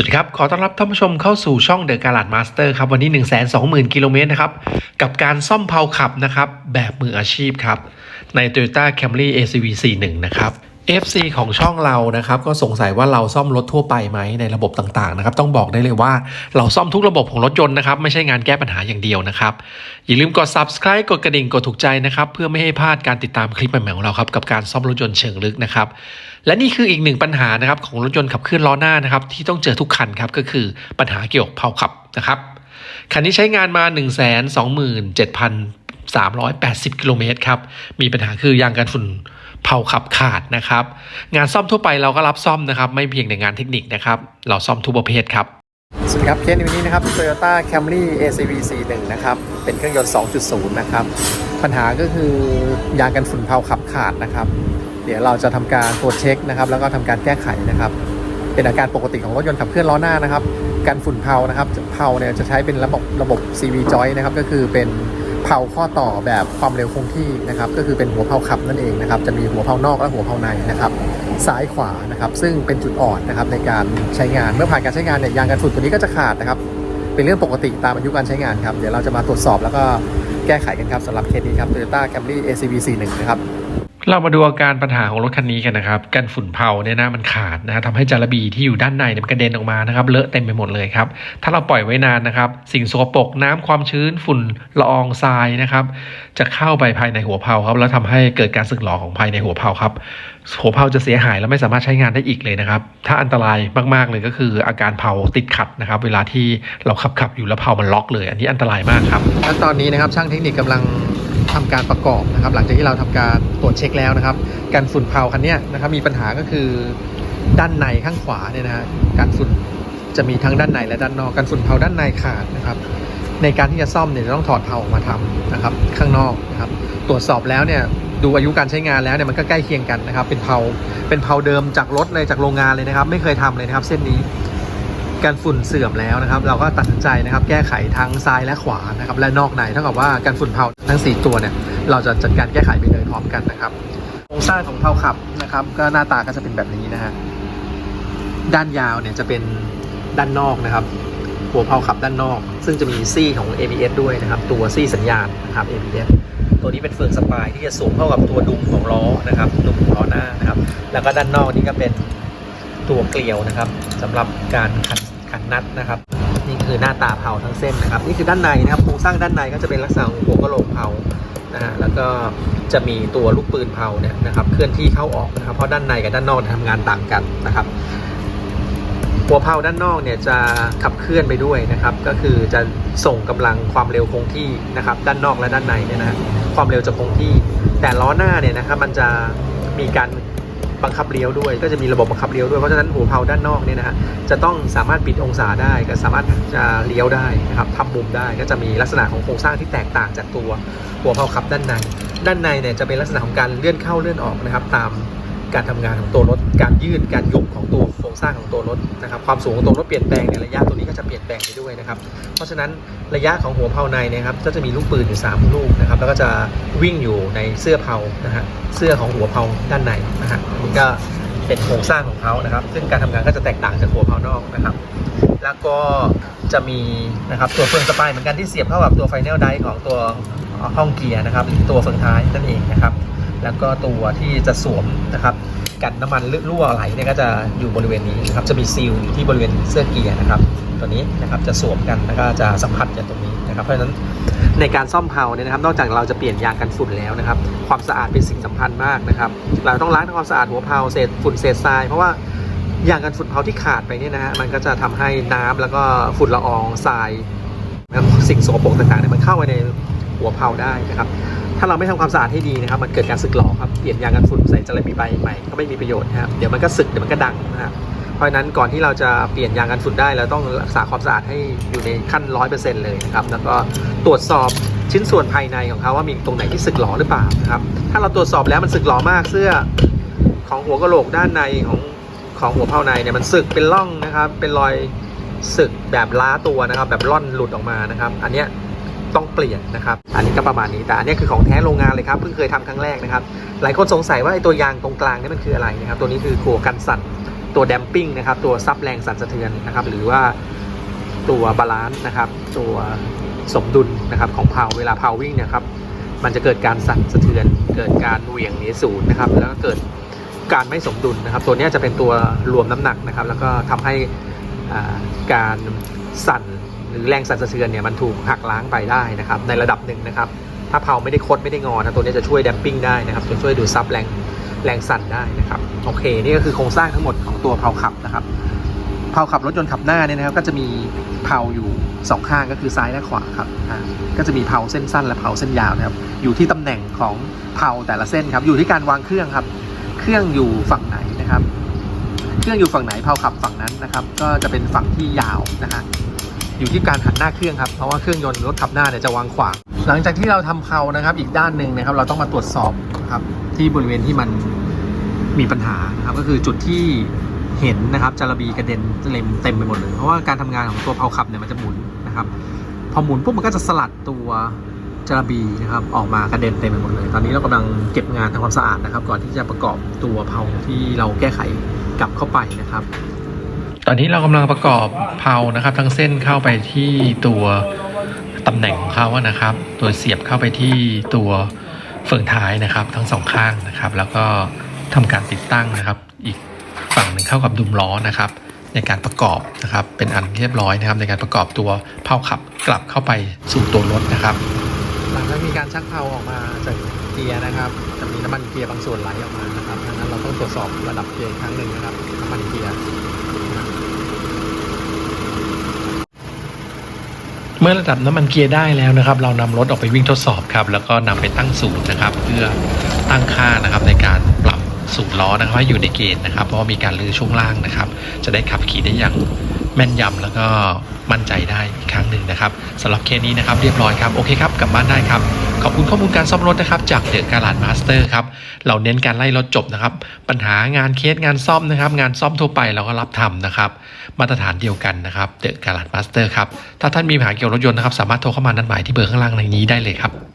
สวัสดีครับ ขอต้อนรับท่านผู้ชมเข้าสู่ช่อง The g a l a d Master ครับ วันนี้ 1 2 0 0 0 0 กิโลเมตรนะครับ กับการซ่อมเพาขับนะครับ แบบมืออาชีพครับ ใน Toyota Camry ACV 41 นะครับ FC ของช่องเรานะครับก็สงสัยว่าเราซ่อมรถทั่วไปไหมในระบบต่างๆนะครับต้องบอกได้เลยว่าเราซ่อมทุกระบบของรถยนต์นะครับไม่ใช่งานแก้ปัญหาอย่างเดียวนะครับอย่าลืมกด subscribe กดกระดิ่งกดถูกใจนะครับเพื่อไม่ให้พลาดการติดตามคลิปใหม่ๆของเราครับกับการซ่อมรถยนต์เชิงลึกนะครับและนี่คืออีกหนึ่งปัญหานะครับของรถยนต์ขับเคลื่อนล้อหน้านะครับที่ต้องเจอทุกคันครับก็คือปัญหาเกี่ยวกับเพาขับนะครับคันนี้ใช้งานมา 1 2 7 3 8 0 กิโลเมตรครับมีปัญหาคือยางกันฝุ่น เผาขับขาดนะครับ งานซ่อมทั่วไปเราก็รับซ่อมนะครับ ไม่เพียงแต่งานเทคนิคนะครับ เราซ่อมทุกประเภทครับ สวัสดีครับเคสในวันนี้นะครับ Toyota Camry ACV 41นะครับ เป็นเครื่องยนต์ 2.0 นะครับ ปัญหาก็คือยางกันฝุ่นเผาขับขาดนะครับ เดี๋ยวเราจะทำการตรวจเช็คนะครับ แล้วก็ทำการแก้ไขนะครับ เป็นอาการปกติของรถยนต์ขับเคลื่อนล้อหน้านะครับ กันฝุ่นเผานะครับ เผาเนี่ยจะใช้เป็นระบบระบบ CV joint นะครับ ก็คือเป็น ผาข้อต่อแบบความเร็วคงที่นะครับ ก็คือเป็นหัวเผาขับนั่นเองนะครับ จะมีหัวเผานอกและหัวเผาในนะครับ ซ้ายขวานะครับ ซึ่งเป็นจุดอ่อนนะครับในการใช้งาน เมื่อผ่านการใช้งานเนี่ยยางกันฝุ่นตัวนี้ก็จะขาดนะครับ เป็นเรื่องปกติตามอายุการใช้งานครับ เดี๋ยวเราจะมาตรวจสอบแล้วก็แก้ไขกันครับสำหรับเคสนี้ครับ Toyota Camry ACV 41 นะครับ เรามาดูอาการปัญหาของรถคันนี้กันนะครับกันฝุ่นเผาเนี่ยนะมันขาดนะฮะทำให้จารบีที่อยู่ด้านในเนี่ยมันกระเด็นออกมานะครับเลอะเต็มไปหมดเลยครับถ้าเราปล่อยไว้นานนะครับ สิ่งสกปรกน้ำความชื้นฝุ่นละอองทรายนะครับ จะเข้าไปภายในหัวเผาครับ แล้วทำให้เกิดการสึกหรอของภายในหัวเผาครับหัวเผาจะเสียหายและไม่สามารถใช้งานได้อีกเลยนะครับ ถ้าอันตรายมากๆเลยก็คือ อาการเผาติดขัดนะครับ เวลาที่เราขับขับอยู่แล้วเผามันล็อกเลย อันนี้อันตรายมากครับขั้นตอนนี้นะครับช่างเทคนิคกำลัง ทำการประกอบนะครับ หลังจากที่เราทำการตรวจเช็คแล้วนะครับการฝุ่นเผาคันนี้นะครับมีปัญหาก็คือด้านในข้างขวาเนี่ยนะฮะการฝุ่นจะมีทั้งด้านในและด้านนอกการฝุ่นเผาด้านในขาดนะครับ ในการที่จะซ่อมเนี่ยจะต้องถอดเผาออกมาทำนะครับ ข้างนอกนะครับตรวจสอบแล้วเนี่ยดูอายุการใช้งานแล้วเนี่ยมันก็ใกล้เคียงกันนะครับ เป็นเผาเป็นเผาเดิมจากรถเลยจากโรงงานเลยนะครับ ไม่เคยทำเลยนะครับ เส้นนี้ การฝุ่นเสื่อมแล้วนะครับ เราก็ตัดสินใจนะครับแก้ไขทั้งซ้ายและขวานะครับและนอกในเท่ากับว่าการฝุ่นเผาทั้ง 4 ตัวเนี่ยเราจะจัดการแก้ไขไปเลยพร้อมกันนะครับโครงสร้างของเผาขับนะครับ ก็หน้าตาก็จะเป็นแบบนี้นะฮะด้านยาวเนี่ยจะเป็นด้านนอกนะครับ หัวเผาขับด้านนอก ซึ่งจะมีซี่ของ ABS ด้วยนะครับ ตัวซี่สัญญาณนะครับ ABS ตัวนี้เป็นเฟืองสปายที่จะสูงเข้ากับตัวดุมของล้อนะครับดุมของล้อหน้านะครับ แล้วก็ด้านนอกนี่ก็เป็นตัวเกลียวนะครับสำหรับการขัน ขันนัดนะครับ นี่คือหน้าตาเผาทั้งเส้นนะครับ นี่คือด้านในนะครับโครงสร้างด้านในก็จะเป็นลักษณะของหัวกะโหลกเผานะฮะแล้วก็จะมีตัวลูกปืนเผาเนี่ยนะครับเคลื่อนที่เข้าออกนะครับเพราะด้านในกับด้านนอกทำงานต่างกันนะครับ หัวเผาด้านนอกเนี่ยจะขับเคลื่อนไปด้วยนะครับ ก็คือจะส่งกำลังความเร็วคงที่นะครับ ด้านนอกและด้านในเนี่ยนะความเร็วจะคงที่ แต่ล้อหน้าเนี่ยนะครับมันจะมีการ บังคับเลี้ยวด้วย ก็จะมีระบบบังคับเลี้ยวด้วย เพราะฉะนั้นหัวเพาด้านนอกเนี่ยนะฮะจะต้องสามารถปิดองศาได้ก็สามารถจะเลี้ยวได้นะครับทำมุมได้ก็จะมีลักษณะของโครงสร้างที่แตกต่างจากตัวหัวเพาขับด้านใน ด้านในเนี่ยจะเป็นลักษณะของการเลื่อนเข้าเลื่อนออกนะครับตาม การทำงานของตัวรถ การยืดการยกของตัวโครงสร้างของตัวรถนะครับความสูงของตัวรถเปลี่ยนแปลงในยระยะตัวนี้ก็จะเปลี่ยนแปลงไปด้วยนะครับเพราะฉะนั้นระยะของหัวเผาในนยครับก็จะมีลูกปืนอยู่ 3 ลูกนะครับแล้วก็จะวิ่งอยู่ในเสื้อเผานะฮะเสื้อของหัวเผาด้านในนะฮะนี่ก็เป็นโครงสร้างของเขานะครับ ซึ่งการทำงานก็จะแตกต่างจากหัวเผานอกนะครับ แล้วก็จะมีนะครับตัวเฟืองสปายเหมือนกันที่เสียบเข้ากับตัวไฟแนลไดของตัวห้องเกียร์นะครับหรือตัวเฟืองท้ายนั่นเองนะครับ แล้วก็ตัวที่จะสวมนะครับกันน้ำมันรั่วไหลเนี่ยก็จะอยู่บริเวณนี้นะครับจะมีซีลอยู่ที่บริเวณเสื้อเกียร์นะครับ ตัวนี้นะครับจะสวมกันแล้วก็จะสัมผัสกันตรงนี้นะครับ เพราะฉะนั้นในการซ่อมเพลาเนี่ยนะครับ นอกจากเราจะเปลี่ยนยางกันฝุ่นแล้วนะครับ ความสะอาดเป็นสิ่งสำคัญมากนะครับ เราต้องล้างทำความสะอาดหัวเพลาเศษฝุ่นเศษทรายเพราะว่ายางกันฝุ่นเพลาที่ขาดไปเนี่ยนะฮะมันก็จะทำให้น้ำแล้วก็ฝุ่นละอองทรายสิ่งสกปรกต่างๆเนี่ยมันเข้าไปในหัวเพลาได้นะครับ ถ้าเราไม่ทำความสะอาดให้ดีนะครับมันเกิดการสึกหรอครับเปลี่ยนยางกันฝุ่นใส่จระบีใบใหม่ก็ไม่มีประโยชน์นะครับเดี๋ยวมันก็สึกเดี๋ยวมันก็ดังนะครับเพราะฉะนั้นก่อนที่เราจะเปลี่ยนยางกันฝุ่นได้เราต้องรักษาความสะอาดให้อยู่ในขั้นร้อยเปอร์เซ็นต์เลยนะครับแล้วก็ตรวจสอบชิ้นส่วนภายในของเขาว่ามีตรงไหนที่สึกหรอหรือเปล่านะครับถ้าเราตรวจสอบแล้วมันสึกหรอมากเสื้อของหัวกะโหลกด้านในของของหัวเผาในเนี่ยมันสึกเป็นร่องนะครับเป็นรอยสึกแบบล้าตัวนะครับ แบบร่อนหลุดออกมานะครับ อันเนี้ย ต้องเปลี่ยนนะครับ อันนี้ก็ประมาณนี้แต่อันนี้คือของแท้โรงงานเลยครับเพิ่งเคยทำครั้งแรกนะครับ หลายคนสงสัยว่าไอ้ตัวยางตรงกลางนี่มันคืออะไรนะครับ ตัวนี้คือขัวกันสั่นตัวแดมปิ้งนะครับ ตัวซับแรงสั่นสะเทือนนะครับ หรือว่าตัวบาลานซ์นะครับ ตัวสมดุลนะครับของเพาเวลาเพาวิ่งเนี่ยครับ มันจะเกิดการสั่นสะเทือน เกิดการเหวี่ยงหนีศูนย์นะครับ แล้วก็เกิดการไม่สมดุลนะครับ ตัวนี้จะเป็นตัวรวมน้ำหนักนะครับ แล้วก็ทำให้การสั่น หรือแรงสั่นสะเทือนเนี่ยมันถูกหักล้างไปได้นะครับในระดับหนึ่งนะครับ ถ้าเพาไม่ได้คดไม่ได้งอนะตัวนี้จะช่วยแดมปิ้งได้นะครับจะช่วยดูดซับแรงแรงสั่นได้นะครับโอเคนี่ก็คือโครงสร้างทั้งหมดของตัวเพาขับนะครับเพาขับรถยนต์ขับหน้าเนี่ยนะครับก็จะมีเพาอยู่สองข้างก็คือซ้ายและขวาครับก็จะมีเพาเส้นสั้นและเพาเส้นยาวนะครับอยู่ที่ตำแหน่งของเพาแต่ละเส้นครับอยู่ที่การวางเครื่องครับ เครื่องอยู่ฝั่งไหนนะครับ เครื่องอยู่ฝั่งไหนเพาขับฝั่งนั้นนะครับ ก็จะเป็นฝั่งที่ยาวนะฮะ อยู่ที่การหันหน้าเครื่องครับ เพราะว่าเครื่องยนต์รถขับหน้าเนี่ยจะวางขวาง หลังจากที่เราทำเพานะครับ อีกด้านหนึ่งนะครับ เราต้องมาตรวจสอบครับที่บริเวณที่มันมีปัญหานะครับ ก็คือจุดที่เห็นนะครับจาระบีกระเด็นเต็มเต็มไปหมดเลย เพราะว่าการทำงานของตัวเพาขับเนี่ยมันจะหมุนนะครับ พอหมุนปุ๊บมันก็จะสลัดตัวจาระบีนะครับออกมากระเด็นเต็มไปหมดเลย ตอนนี้เรากำลังเก็บงานทำความสะอาดนะครับ ก่อนที่จะประกอบตัวเพาที่เราแก้ไขกลับเข้าไปนะครับ อนนี้เรากำลังประกอบเพานะครับ ทั้งเส้นเข้าไปที่ตัวตำแหน่งของเขานะครับโดยเสียบเข้าไปที่ตัวเฟืองท้ายนะครับ ทั้งสองข้างนะครับ แล้วก็ทำการติดตั้งนะครับ อีกฝั่งหนึ่งเข้ากับดุมล้อนะครับ ในการประกอบนะครับ เป็นอันเรียบร้อยนะครับ ในการประกอบตัวเพาขับกลับเข้าไปสู่ตัวรถนะครับ หลังจากมีการชักเพาออกมาจากเกียร์นะครับ จะมีน้ำมันเกียร์บางส่วนไหลออกมานะครับดังนั้นเราต้องตรวจสอบระดับเกียร์ครั้งหนึ่งนะครับน้ำมันเกียร์ เมื่อระดับน้ำมันเกียร์ได้แล้วนะครับ เรานำรถออกไปวิ่งทดสอบครับ แล้วก็นำไปตั้งศูนย์นะครับ เพื่อตั้งค่านะครับในการปรับสูตรล้อนะครับให้อยู่ในเกณฑ์นะครับ เพราะมีการลื้อช่วงล่างนะครับ จะได้ขับขี่ได้อย่าง แม่นยำแล้วก็มั่นใจได้อีกครั้งหนึ่งนะครับสำหรับเคสนี้นะครับเรียบร้อยครับโอเคครับกลับบ้านได้ครับ ขอบคุณข้อมูลการซ่อมรถนะครับ จากเดอะการาดมาสเตอร์ครับเราเน้นการไล่รถจบนะครับ ปัญหางานเคสงานซ่อมนะครับ งานซ่อมทั่วไปเราก็รับทำนะครับ มาตรฐานเดียวกันนะครับเดอะการาดมาสเตอร์ครับถ้าท่านมีปัญหาเกี่ยวกับรถยนต์นะครับสามารถโทรเข้ามานัดหมายที่เบอร์ข้างล่างในนี้ได้เลยครับ